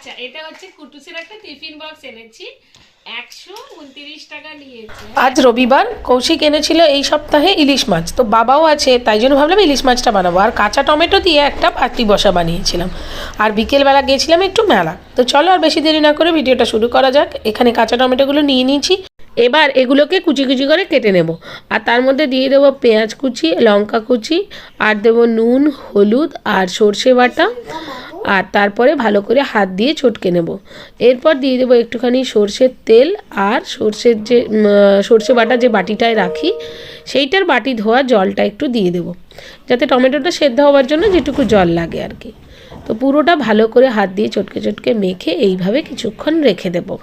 আচ্ছা এটা হচ্ছে কুটুসের একটা টিফিন বক্স এনেছি। একশো উনত্রিশ টাকা আজ রবিবার কৌশিক এনেছিল এই সপ্তাহে ইলিশ মাছ। তো বাবাও আছে, তাই জন্য ভাবলাম ইলিশ মাছটা বানাবো। আর কাঁচা টমেটো দিয়ে একটা পাটি বসা বানিয়েছিলাম। আর বিকেলবেলা গেছিলাম একটু মেলা। তো চলো আর বেশি দেরি না করে ভিডিওটা শুরু করা যাক। এখানে কাঁচা টমেটোগুলো নিয়ে নিয়েছি। এবার এগুলোকে কুচি কুচি করে কেটে নেব। আর তার মধ্যে দিয়ে দেবো পেঁয়াজ কুচি, লঙ্কা কুচি, আর দেবো নুন, হলুদ, আর সর্ষে বাটা। আর তারপরে ভালো করে হাত দিয়ে ছটকে নেব। এরপর দিয়ে দেবো একটুখানি সর্ষের তেল আর সর্ষের যে সর্ষে বাটা যে বাটিটায় রাখি, সেইটার বাটি ধোয়া জলটা একটু দিয়ে দেবো। যাতে টমেটোটা সেদ্ধ হওয়ার জন্য যেটুকু জল লাগে আর কি। তো পুরোটা ভালো করে হাত দিয়ে চটকে চটকে মেখে এইভাবে কিছুক্ষণ রেখে দেবো।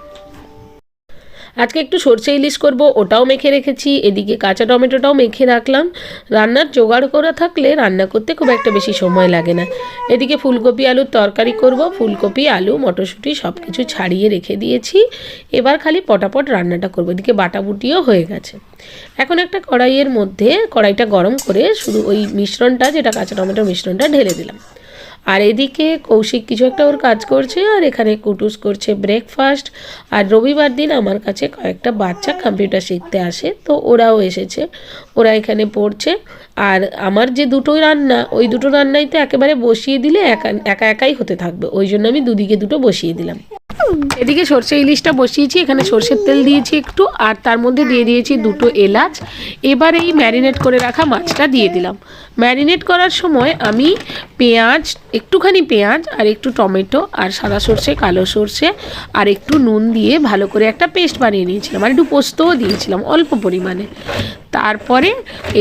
আজকে একটু সর্ষে ইলিশ করব, ওটাও মেখে রেখেছি। এদিকে কাঁচা টমেটোটাও মেখে রাখলাম। রান্নার জোগাড় করা থাকলে রান্না করতে খুব একটা বেশি সময় লাগে না। এদিকে ফুলকপি আলুর তরকারি করব, ফুলকপি, আলু, মটরশুঁটি সব কিছু ছাড়িয়ে রেখে দিয়েছি। এবার খালি পটাপট রান্নাটা করব। এদিকে বাটাবুটিও হয়ে গেছে। এখন একটা কড়াইয়ের মধ্যে কড়াইটা গরম করে শুধু ওই মিশ্রণটা, যেটা কাঁচা টমেটোর মিশ্রণটা ঢেলে দিলাম। আর এদিকে কৌশিক কিছু একটা ওর কাজ করছে আর এখানে কুটুস করছে ব্রেকফাস্ট আর রবিবার দিন আমার কাছে কয়েকটা বাচ্চা কম্পিউটার শিখতে আসে, তো ওরাও এসেছে, ওরা এখানে পড়ছে। আর আমার যে দুটো রান্না, ওই দুটো রান্নাই তো একেবারে বসিয়ে দিলে একা একা একাই হতে থাকবে, ওই জন্য আমি দুদিকে দুটো বসিয়ে দিলাম। এদিকে সর্ষে ইলিশটা বসিয়েছি, এখানে সর্ষের তেল দিয়েছি একটু, আর তার মধ্যে দিয়ে দিয়েছি দুটো এলাচ। এবার এই ম্যারিনেট করে রাখা মাছটা দিয়ে দিলাম। ম্যারিনেট করার সময় আমি পেঁয়াজ, একটুখানি পেঁয়াজ আর একটু টমেটো আর সাদা সর্ষে, কালো সর্ষে আর একটু নুন দিয়ে ভালো করে একটা পেস্ট বানিয়ে নিয়েছিলাম। আর একটু পোস্তও দিয়েছিলাম অল্প পরিমাণে। তারপরে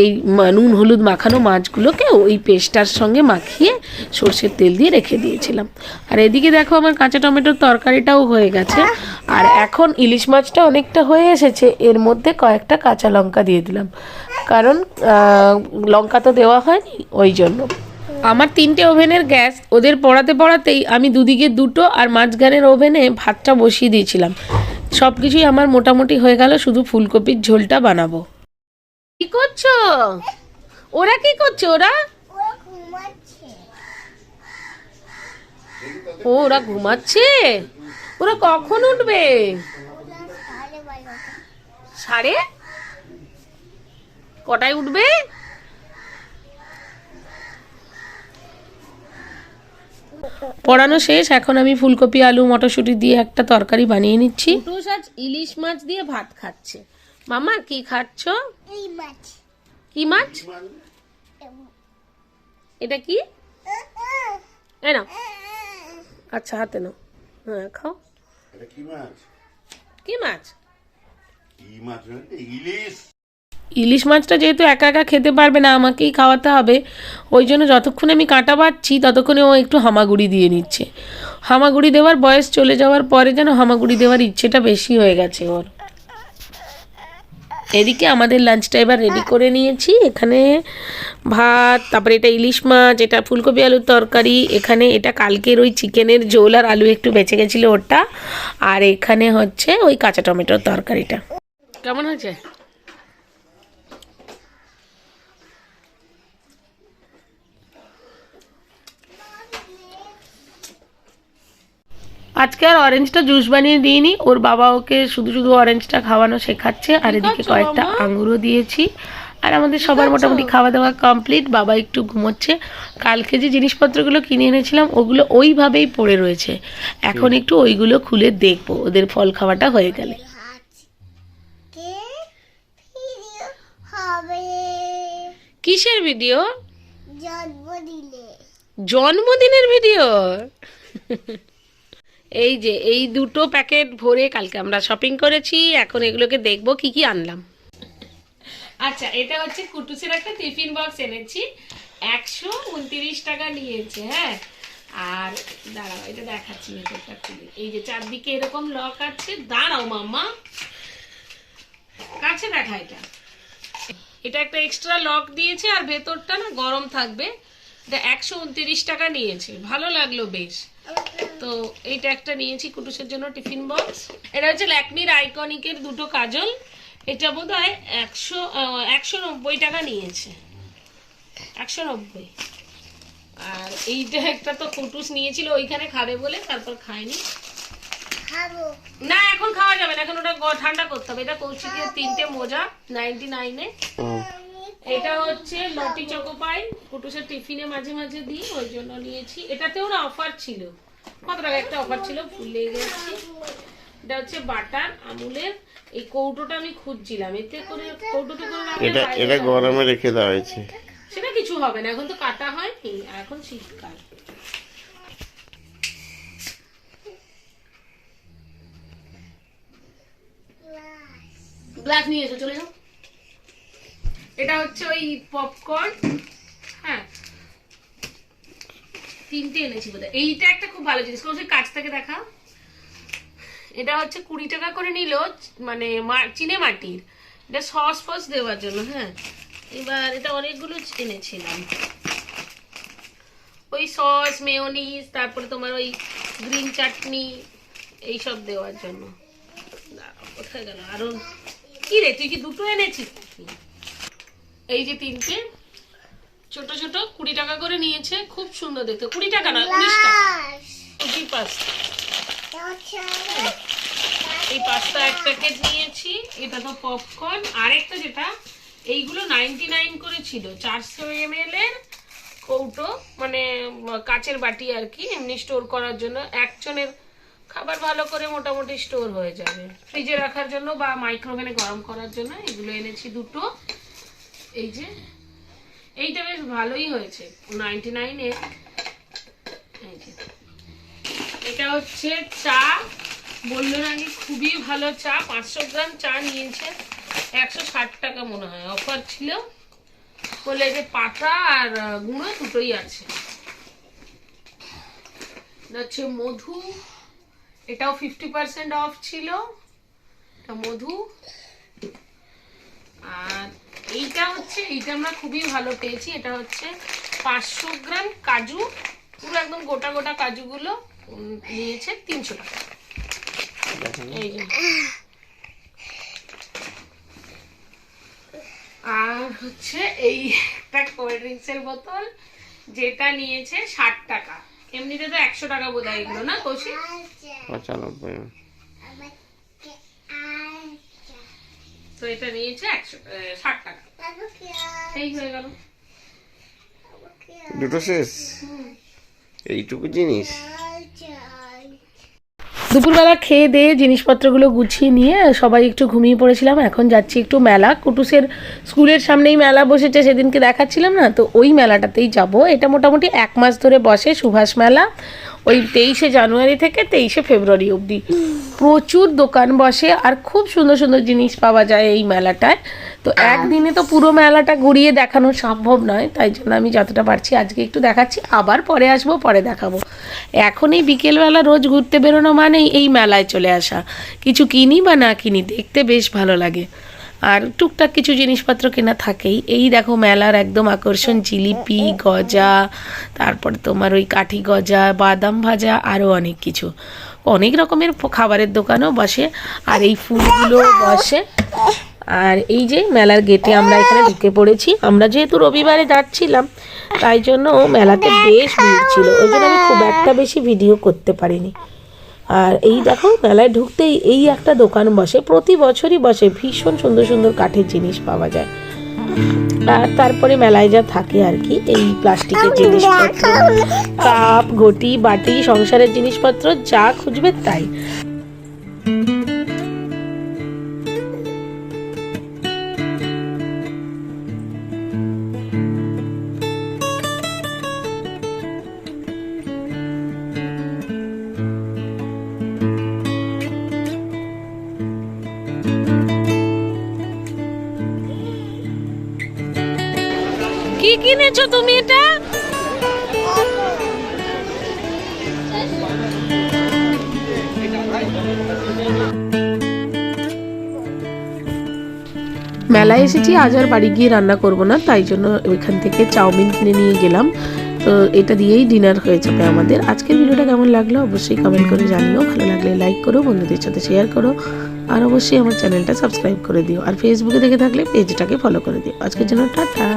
এই নুন, হলুদ মাখানো মাছগুলোকে ওই পেস্টটার সঙ্গে মাখিয়ে সর্ষের তেল দিয়ে রেখে দিয়েছিলাম। আর এদিকে দেখো আমার কাঁচা টমেটোর তরকারিটাও হয়ে গেছে। আর এখন ইলিশ মাছটা অনেকটা হয়ে এসেছে, এর মধ্যে কয়েকটা কাঁচা লঙ্কা দিয়ে দিলাম। কারণ লঙ্কা তো দেওয়া হয়নি, ওই জন্য। আমার তিনটে ওভেনের গ্যাস, ওদের পড়াতে পড়াতেই আমি দুদিকে দুটো আর মাঝখানের ওভেনে ভাতটা বসিয়ে দিয়েছিলাম। সব কিছুই আমার মোটামুটি হয়ে গেল, শুধু ফুলকপির ঝোলটা বানাবো। কি করছ? ওরা কি করছে, ওরা? ও, ওরা ঘুমাচ্ছে? ওরা কখন উঠবে? সাড়ে কটায় উঠবে? পড়ানো শেষ, এখন আমি ফুলকপি, আলু, মটরশুঁটি দিয়ে একটা তরকারি বানিয়ে নিচ্ছি। ইলিশ মাছ দিয়ে ভাত খাচ্ছে। মামা কি খাচ্ছ? এই মাছ। কি মাছ? এটা কি? এ নাও। আচ্ছা হাতে নাও। হ্যাঁ খাও। এটা কি মাছ? কি মাছ? কি মাছ ইলিশ। ইলিশ মাছটা যেহেতু একা একা খেতে পারবে না আমাকেই খাওয়াতে হবে। ওই জন্য যতক্ষণ আমি কাঁটা বাচ্ছি ততক্ষণে ও একটু হামাগুড়ি দিয়ে নিচ্ছে। হামাগুড়ি দেওয়ার বয়স চলে যাওয়ার পরে যেন হামাগুড়ি দেওয়ার ইচ্ছেটা বেশি হয়ে গেছে ওর। এদিকে আমাদের লাঞ্চটা এবার রেডি করে নিয়েছি। এখানে ভাত, তারপরে এটা ইলিশ মাছ, এটা ফুলকপি আলুর তরকারি, এখানে এটা কালকের ওই চিকেনের ঝোল আর আলু একটু বেঁচে গেছিল ওটা। আর এখানে হচ্ছে ওই কাঁচা টমেটোর তরকারিটা। কেমন হয়েছে? আজকে আর অরেঞ্জটা জুস বানিয়ে দিইনি। ওর বাবা ওকে শুধু শুধু অরেঞ্জটা খাওয়ানো শেখাচ্ছে। আর এদিকে কয়েকটা আঙুরও দিয়েছি। আর আমাদের সবার মোটামুটি খাওয়া দাওয়া কমপ্লিট বাবা একটু ঘুমোচ্ছে। কালকে যে জিনিসপত্রগুলো কিনে এনেছিলাম ওগুলো ওইভাবেই পড়ে রয়েছে। এখন একটু ওইগুলো খুলে দেখব। ওদের ফল খাওয়াটা হয়ে গেলে। কে ভিডিও কিসের ভিডিও? জন্মদিনের ভিডিও? এই যে, এই দুটো প্যাকেট ভরে কালকে আমরা শপিং করেছি, এখন এগুলোকে দেখব কি কি আনলাম। আচ্ছা এটা হচ্ছে কুটুসের একটা টিফিন বক্স এনেছি। একশো উনত্রিশ টাকা নিয়েছে হ্যাঁ? আর দাঁড়াও, এটা দেখাচ্ছি এই যে, চারদিকে এরকম লক আছে। দাঁড়াও, মাম্মা। কাছে দেখা এটা। এটা একটা এক্সট্রা লক দিয়েছে, আর ভেতরটা না গরম থাকবে। এটা একশো উনত্রিশ টাকা নিয়েছে। ভালো লাগল বেশ। তো এইটা একটা নিয়েছি কুটুসের জন্য টিফিন বক্স। এটা হচ্ছে ল্যাকমির আইকনিকের দুটো কাজল। এটা বোধ হয় একশো একশো নব্বই টাকা নিয়েছে। একশো নব্বই। আর এইটা একটা তো কুটুস নিয়েছিল ওইখানে খাবে বলে তারপর খায়নি। না এখন খাওয়া যাবে না এখন ওটা ঠান্ডা করতে হবে। এটা কৌশিকের তিনটে মোজা নাইনটি নাইনে এটা হচ্ছে লটি চকোপাই কুটুসের টিফিনে মাঝে মাঝে দিই ওই জন্য নিয়েছি। এটাতেও না অফার ছিল। কত টাকা একটা অফার ছিল ভুলে গেছি। এটা হচ্ছে বাটার আমুলের। এই কৌটোটা আমি খুঁজছিলাম। এতে করে কৌটোটা করে এটা এটা গরমে রেখে দেওয়া হয়েছে। সেটা কিছু হবে না এখন তো কাটা হয়নি এখন শীতকাল। গ্লাস নিয়ে এসো চলে যাও। এটা হচ্ছে ওই পপকর্ন হ্যাঁ। তিনটে এনেছি বোধহয়। এইটা একটা খুব ভালো জিনিস। কোথায় কাছ থেকে দেখা? এটা হচ্ছে কুড়ি টাকা করে নিল মানে চিনে মাটির। এটা সস ফস দেওয়ার জন্য হ্যাঁ। এবার এটা অনেকগুলো এনেছিলাম। ওই সস, মেয়োনিজ, তারপরে তোমার ওই গ্রিন চাটনি, এইসব দেওয়ার জন্য। কোথায় গেল? আরও কি রে, তুই কি দুটো এনেছিস? এই যে তিনটে ছোট ছোট কুড়ি টাকা করে নিয়েছে খুব সুন্দর দেখতে। কুড়ি টাকা না উনিশ টাকা। পাঁচটা। এই পাঁচটা এক প্যাকেট নিয়েছি এটা তো পপকর্ন আর একটা যেটা এইগুলো নাইনটি নাইন করে ছিল চারশো এম এল এর কৌটো মানে কাচের বাটি আর কি এমনি স্টোর করার জন্য। একজনের খাবার ভালো করে মোটামুটি স্টোর হয়ে যাবে। ফ্রিজে রাখার জন্য বা মাইক্রোওভেনে গরম করার জন্য এগুলো এনেছি দুটো। এই যে, এইটা বেশ ভালোই হয়েছে এটা হচ্ছে চা বলল নাকি খুবই ভালো চা, পাঁচশো গ্রাম চা নিয়েছে, একশো ষাট টাকা মনে হয়, অফার ছিল। বলে যে পাতা আর গুঁড়ো দুটোই আছে। হচ্ছে মধু, এটাও ফিফটি পার্সেন্ট অফ ছিল মধু। আর এইটা হচ্ছে, এইটা আমরা খুবই ভালো পেয়েছি। এটা হচ্ছে পাঁচশো গ্রাম কাজু। পুরো একদম গোটা গোটা কাজুগুলো নিয়েছে তিনশো টাকা। আর হচ্ছে এই একটা কোল্ড ড্রিঙ্কসের বোতল, যেটা নিয়েছে ষাট টাকা। এমনিতে তো একশো টাকা বোধ হয় এগুলো, না কৌশিক? পঁচানব্বই। তো এটা নিয়েছে একশো ষাট টাকা। এই হয়ে গেল। দুটো শেষ? এইটুকু জিনিস? দুপুরবেলা খেয়ে দিয়ে জিনিসপত্রগুলো গুছিয়ে নিয়ে সবাই একটু ঘুমিয়ে পড়েছিলাম এখন যাচ্ছি একটু মেলা। কুটুসের স্কুলের সামনেই মেলা বসেছে সেদিনকে দেখাচ্ছিলাম না তো ওই মেলাটাতেই যাব। এটা মোটামুটি এক মাস ধরে বসে সুভাষ মেলা। ওই তেইশে জানুয়ারি থেকে তেইশে ফেব্রুয়ারি অবধি। প্রচুর দোকান বসে আর খুব সুন্দর সুন্দর জিনিস পাওয়া যায় এই মেলাটায়। তো একদিনে তো পুরো মেলাটা ঘুরিয়ে দেখানো সম্ভব নয়, তাই জন্য আমি যতটা পারছি আজকে একটু দেখাচ্ছি, আবার পরে আসব, পরে দেখাবো। এখন এই বিকেলবেলা রোজ ঘুরতে বেরোনো মানেই এই মেলায় চলে আসা। কিছু কিনি বা না কিনি দেখতে বেশ ভালো লাগে। আর টুকটাক কিছু জিনিসপত্র কেনা থাকেই। এই দেখো মেলার একদম আকর্ষণ, জিলিপি, গজা, তারপর তোমার ওই কাঠি গজা, বাদাম ভাজা আরও অনেক কিছু। অনেক রকমের খাবারের দোকানও বসে, আর এই ফুলগুলো বসে। আর এই যে মেলার গেটে আমরা এখানে ঢুকে পড়েছি। আমরা যেহেতু রবিবারে যাচ্ছিলাম, তাই জন্য মেলাতে বেশ ভিড় ছিল। ওই জন্য আমি খুব একটা বেশি ভিডিও করতে পারিনি। আর এই দেখো মেলায় ঢুকতেই এই একটা দোকান বসে প্রতি বছরই বসে ভীষণ সুন্দর সুন্দর কাঠের জিনিস পাওয়া যায়। আর তারপরে মেলায় যা থাকে আর কি এই প্লাস্টিকের জিনিসপত্র কাপ ঘটি বাটি সংসারের জিনিসপত্র যা খুঁজবে তাই। কি কিনেছো তুমি এটা? মেলায় এসেছি, আজ আর বাড়ি গিয়ে রান্না করব না, তাই জন্য ওইখান থেকে চাউমিন কিনে নিয়ে গেলাম। তো এটা দিয়েই ডিনার হয়ে যাবে আমাদের। আজকের ভিডিওটা কেমন লাগল অবশ্যই কমেন্ট করে জানিও। ভালো লাগলে লাইক করো, বন্ধুদের সাথে শেয়ার করো। আর অবশ্যই আমার চ্যানেলটা সাবস্ক্রাইব করে দিও। আর ফেসবুকে দেখে থাকলে পেজটাকে ফলো করে দিও। আজকের জন্য টাটা।